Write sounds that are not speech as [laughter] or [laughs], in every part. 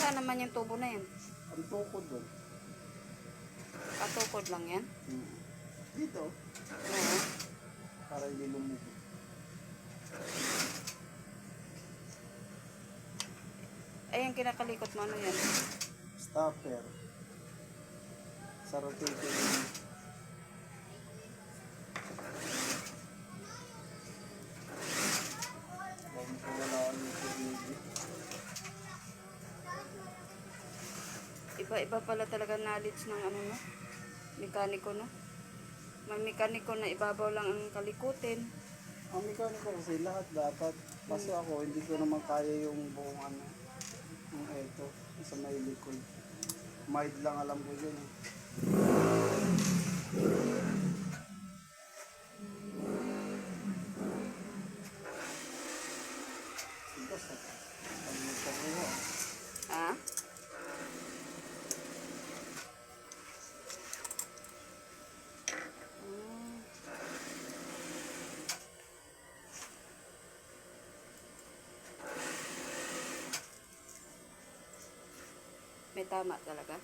Saan naman yung tubo na yan? Ang tukod doon. Katukod lang yan? Hmm. Dito, Oo. para hindi lumubog. Ay, yung kinakalikot mo, ano yan? Stopper. Sa rotating. Iba-iba pala talaga knowledge ng ano no? Mekaniko no? May mekaniko na ibabaw lang ang kalikutin. Ang mekaniko kasi lahat dapat. Kaso ako, hindi ko naman kaya yung buong ano. Yung eto, sa may likod. Mild lang alam ko yun. eh. Ito May tama talaga?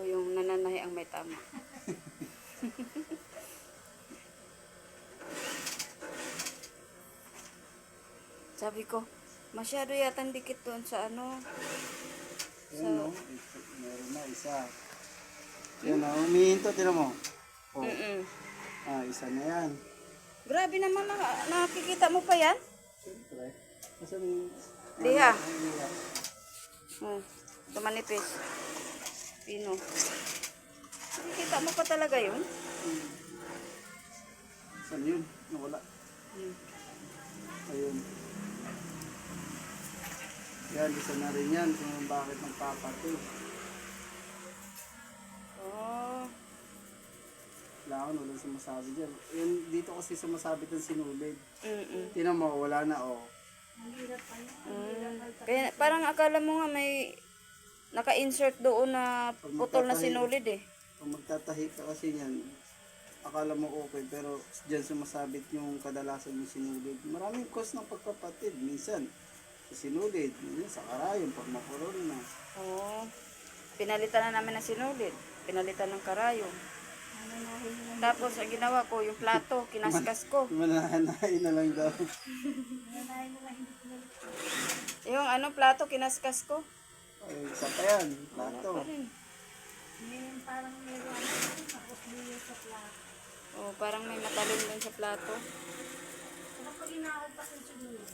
O yung nananahi ang may tama? [laughs] Sabi ko, masyado yata dikit doon sa ano. Yan o, ito, meron na isa. Yan o, umihinto, tinan mo. Oh, Mm-mm. ah, isa na yan. Grabe naman, na, nakikita mo pa yan? Siyempre. Kasi yung... Liha. Ang liha. Oh, ito manipis. Pino. Nakikita mo pa talaga yun? Saan yun? Nawala. Hmm. Ayun. Yan, isa na rin yan kung bakit nagpapato. Oh, Wala ako, walang sumasabi dyan. Yan, dito kasi sumasabit ang sinulid. mm Tinan mo, wala na, oh. Mm. Kaya parang akala mo nga may naka-insert doon na putol na sinulid eh. Kung magtatahi ka kasi yan, akala mo okay, pero dyan sumasabit yung kadalasan yung sinulid. Maraming cause ng pagkapatid. Minsan, sa sinulid, minsan sa karayon, pag makulong na. Oo. Pinalitan na namin ng sinulid. Pinalitan ng karayong. Tapos ang ginawa ko, yung plato, [laughs] kinaskas ko. [laughs] Mananahin na lang daw. Yung ano, plato, kinaskas ko. Ay, yan. Lato. Ngayon parang meron tapos sa plato. Oh, parang may matalim din sa plato. Ano Kapag inahod pa sa suyo.